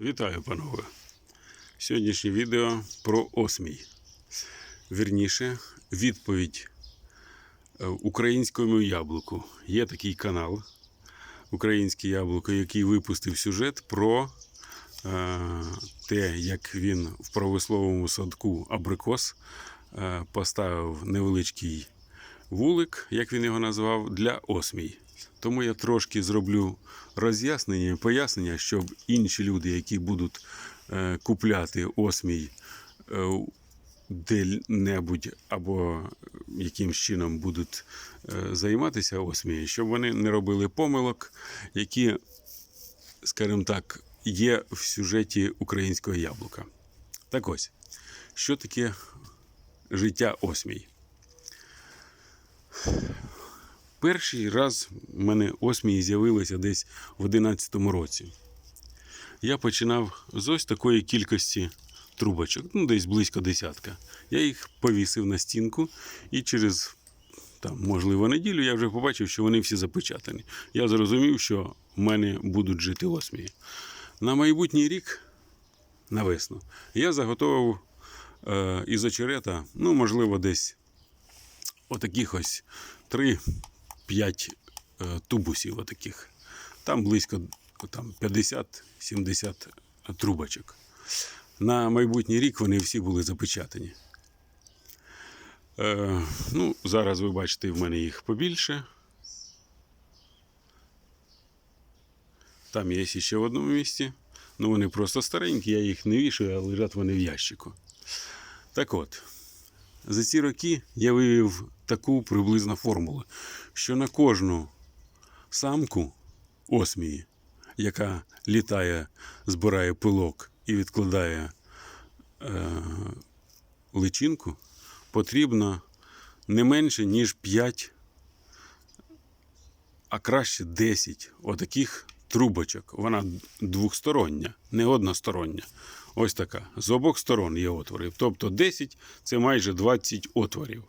Вітаю, панове! Сьогоднішнє відео про осмій. Вірніше, відповідь е, українському яблуку. Є такий канал Українське яблуко, який випустив сюжет про е, те, як він в промисловому садку Абрикос е, поставив невеличкий вулик, як він його назвав, для осмій. Тому я трошки зроблю роз'яснення, і пояснення, щоб інші люди, які будуть е, купляти осмій е, де-небудь або якимсь чином будуть е, займатися осмією, щоб вони не робили помилок, які, скажімо так, є в сюжеті українського яблука. Так ось, що таке життя осмій? Перший раз в мене осмії з'явилися десь в 2011 році. Я починав з ось такої кількості трубочок, ну десь близько десятка. Я їх повісив на стінку і через, там, можливо, неділю я вже побачив, що вони всі запечатані. Я зрозумів, що в мене будуть жити осмії. На майбутній рік, на весну, я заготовив е, із очерета, ну, можливо, десь отаких ось три 5 е, тубусів отаких. Там близько там, 50-70 трубочок. На майбутній рік вони всі були запечатані. Е, ну, Зараз ви бачите, в мене їх побільше. Там є ще в одному місці. Ну, вони просто старенькі, я їх не вішаю, а лежать вони в ящику. Так от за ці роки я вивів таку приблизну формулу, що на кожну самку осмії, яка літає, збирає пилок і відкладає е, личинку, потрібно не менше, ніж 5, а краще 10 отаких трубочок. Вона двохстороння, не одностороння. Ось така. З обох сторон є отвори. Тобто 10 це майже 20 отворів.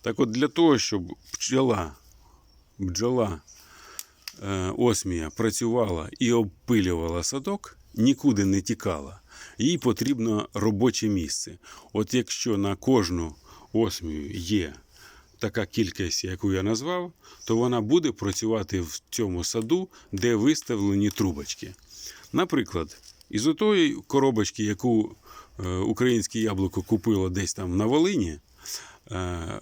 Так от для того, щоб пчела, бджола е, осмія працювала і обпилювала садок, нікуди не тікала. Їй потрібно робоче місце. От якщо на кожну осмію є така кількість, яку я назвав, то вона буде працювати в цьому саду, де виставлені трубочки. Наприклад, із отої коробочки, яку е, українське яблуко купило десь там на Волині, е,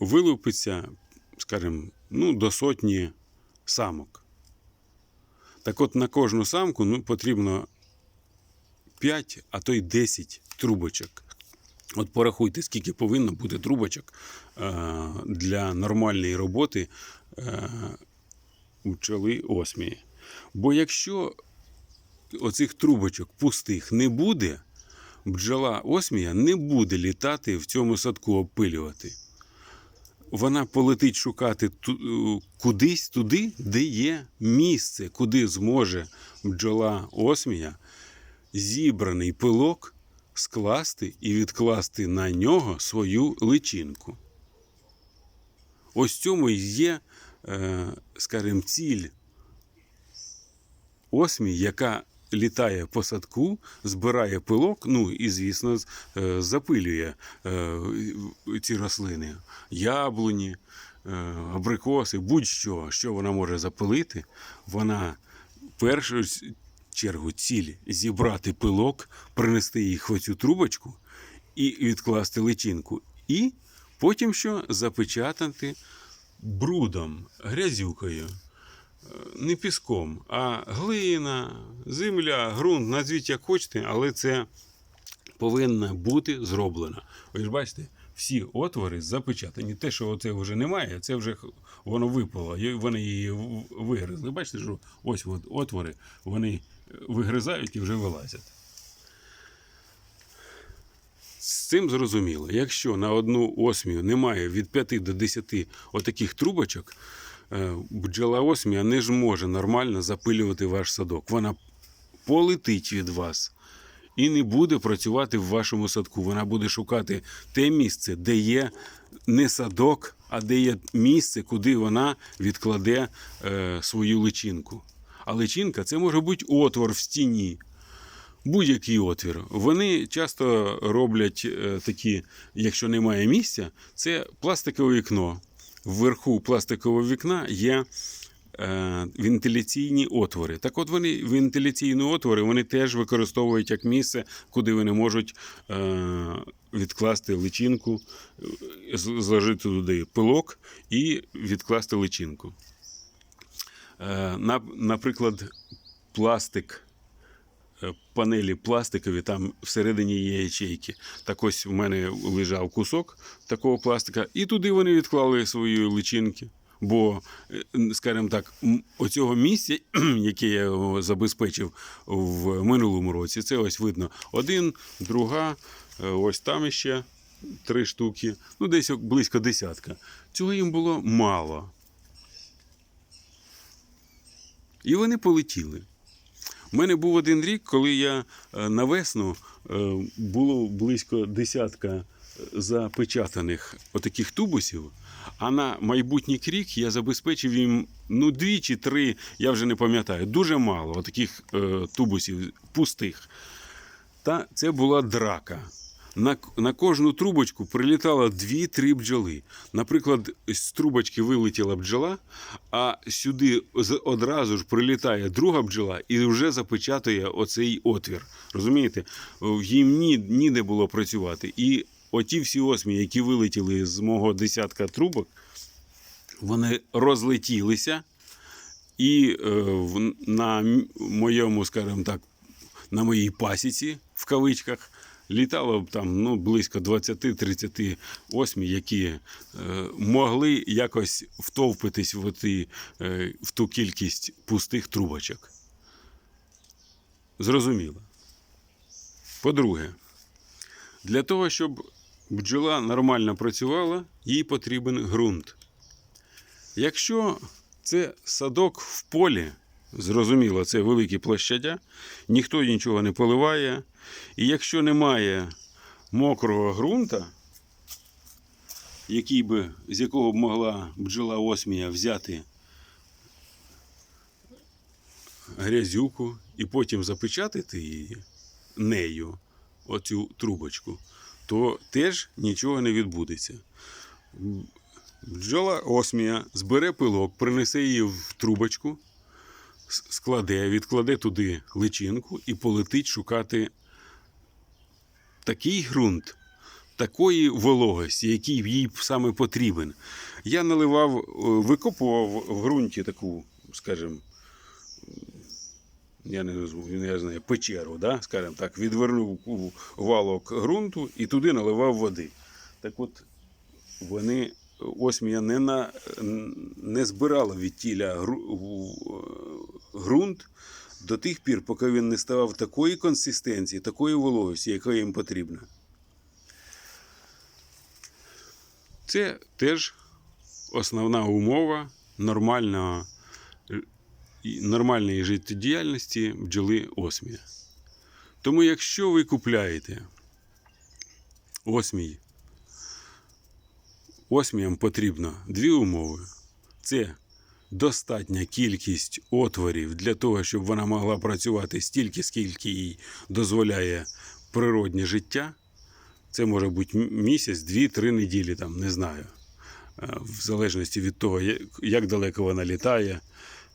вилупиться, скажімо, ну, до сотні самок. Так от на кожну самку ну, потрібно 5, а то й 10 трубочок. От порахуйте, скільки повинно бути трубочок е, для нормальної роботи у пчели осмії. Бо якщо оцих трубочок пустих не буде, бджола осмія не буде літати в цьому садку обпилювати. Вона полетить шукати ту- е, кудись туди, де є місце, куди зможе бджола осмія зібраний пилок скласти і відкласти на нього свою личинку. Ось цьому і є, е, скажімо, ціль осмій, яка літає по садку, збирає пилок, ну і, звісно, е, запилює е, ці рослини, яблуні, е, абрикоси, будь-що, що вона може запилити, вона першу чергу ціль зібрати пилок, принести їх в оцю трубочку і відкласти личинку. І потім що запечатати брудом, грязюкою не піском, а глина, земля, ґрунт, назвіть як хочете, але це повинно бути зроблено. Ж бачите, всі отвори запечатані. Те, що оце вже немає, це вже воно випало, вони її вигризли. Бачите, що ось от отвори, вони вигризають і вже вилазять. З цим зрозуміло, якщо на одну осмію немає від 5 до 10 отаких трубочок, е, бджола осмія не зможе нормально запилювати ваш садок. Вона полетить від вас і не буде працювати в вашому садку. Вона буде шукати те місце, де є не садок, а де є місце, куди вона відкладе е, свою личинку. А личинка це може бути отвор в стіні. будь-який отвір. Вони часто роблять е, такі, якщо немає місця, це пластикове вікно. Вверху пластикового вікна є е, вентиляційні отвори. Так от вони вентиляційні отвори вони теж використовують як місце, куди вони можуть е, відкласти личинку, е, зложити туди пилок і відкласти личинку. Наприклад, пластик. Е, Панелі пластикові, там всередині є ячейки. Так ось в мене лежав кусок такого пластика, і туди вони відклали свої личинки. Бо, е, скажімо так, оцього місця, яке я забезпечив в минулому році, це ось видно один, друга, е, ось там ще три штуки, ну десь близько десятка. Цього їм було мало. І вони полетіли. У мене був один рік, коли я е, на весну е, було близько десятка е, запечатаних отаких тубусів, а на майбутній рік я забезпечив їм ну, дві чи три, я вже не пам'ятаю, дуже мало таких е, тубусів пустих. Та це була драка. На, на кожну трубочку прилітало дві-три бджоли. Наприклад, з трубочки вилетіла бджола, а сюди одразу ж прилітає друга бджола і вже запечатує оцей отвір. Розумієте? Їм ні, ніде було працювати. І оті всі осмі, які вилетіли з мого десятка трубок, вони розлетілися. І е, на моєму, скажімо так, на моїй пасіці в кавичках літало б там ну, близько 20-30 осмій, які е, могли якось втовпитись в, ті, е, в ту кількість пустих трубочок. Зрозуміло. По-друге, для того, щоб бджола нормально працювала, їй потрібен ґрунт. Якщо це садок в полі, зрозуміло, це великі площадя, ніхто нічого не поливає. І якщо немає мокрого ґрунта, який би, з якого б могла бджола осмія взяти грязюку і потім запечатати її нею, оцю трубочку, то теж нічого не відбудеться. Бджола осмія збере пилок, принесе її в трубочку, складе, відкладе туди личинку і полетить шукати такий ґрунт, такої вологості, який їй саме потрібен. Я наливав, е, викопував в ґрунті таку, скажімо, я не я знаю, печеру, да? скажімо так, відвернув валок ґрунту і туди наливав води. Так от вони осмія не, на, не збирала від тіля ґрунт до тих пір, поки він не ставав такої консистенції, такої вологості, яка їм потрібна. Це теж основна умова нормального, нормальної життєдіяльності бджоли осмія. Тому, якщо ви купляєте осмій, осміям потрібно дві умови: це достатня кількість отворів для того, щоб вона могла працювати стільки, скільки їй дозволяє природнє життя. Це може бути місяць, дві, три неділі, там, не знаю. Е, В залежності від того, як далеко вона літає,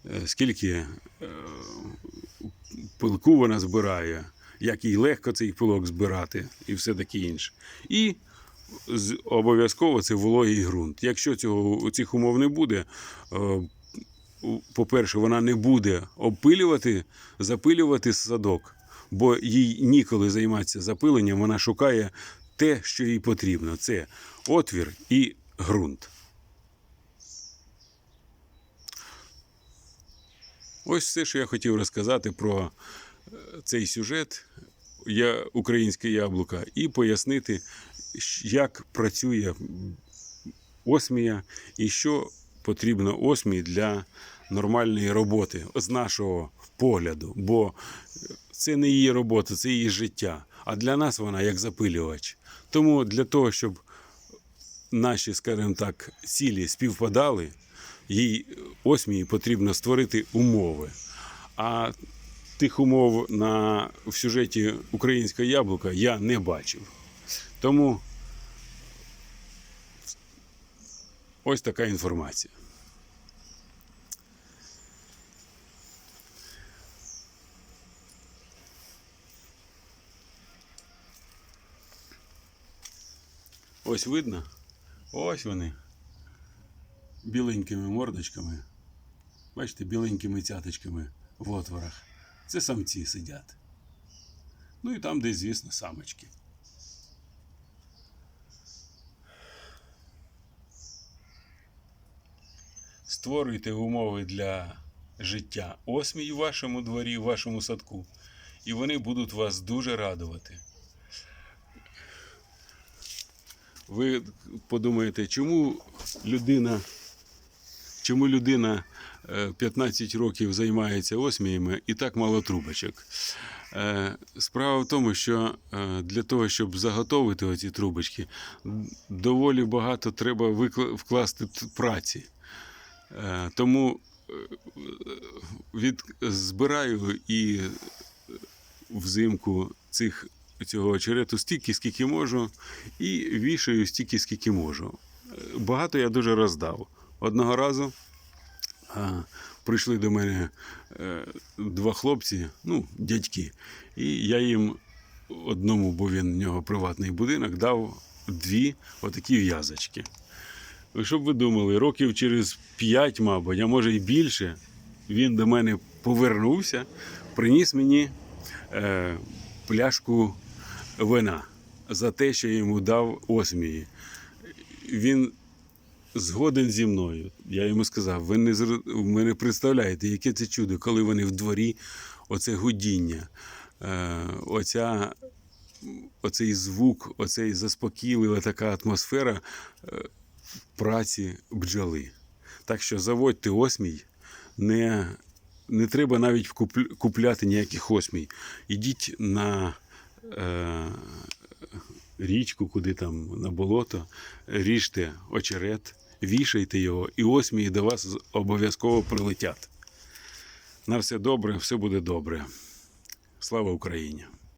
е, скільки е, пилку вона збирає, як їй легко цей пилок збирати і все таке інше. І обов'язково це вологий ґрунт. Якщо цього, цих умов не буде, по-перше, вона не буде обпилювати, запилювати садок, бо їй ніколи займатися запиленням, вона шукає те, що їй потрібно. Це отвір і ґрунт. Ось все, що я хотів розказати про е, цей сюжет я, Українське яблука і пояснити, як працює осмія і що потрібно осмії для нормальної роботи з нашого погляду. Бо це не її робота, це її життя. А для нас вона як запилювач. Тому для того, щоб наші, скажімо так, цілі співпадали, їй осмії потрібно створити умови. А тих умов на, в сюжеті Українське яблука я не бачив. Тому ось така інформація. Ось видно. Ось вони. Біленькими мордочками. Бачите, біленькими цяточками в отворах. Це самці сидять. Ну і там десь, звісно, самочки. Створюйте умови для життя осмій у вашому дворі, у вашому садку, і вони будуть вас дуже радувати. Ви подумаєте, чому людина, чому людина е, 15 років займається осміями і так мало трубочок? Е, Справа в тому, що е, для того, щоб заготовити оці трубочки, доволі багато треба вкласти праці. Е, Тому е, від, збираю і взимку цих, цього очерету стільки, скільки можу, і вішаю стільки, скільки можу. Е, Багато я дуже роздав. Одного разу а, прийшли до мене е, два хлопці, ну, дядьки, і я їм одному, бо він в нього приватний будинок, дав дві отакі в'язочки. І Щоб ви думали, років через п'ять, мабуть, а може й більше, він до мене повернувся, приніс мені е, пляшку вина за те, що я йому дав осмії. Він згоден зі мною. Я йому сказав, ви не, ви не представляєте, яке це чудо, коли вони в дворі, оце гудіння, е, оця, оцей звук, оцей заспокійлива така атмосфера е, праці бджоли. Так що заводьте осмій, не, не треба навіть купляти ніяких осмій. Ідіть на е, річку, куди там, на болото, ріжте очерет, вішайте його, і осмії до вас обов'язково прилетять. На все добре, все буде добре. Слава Україні!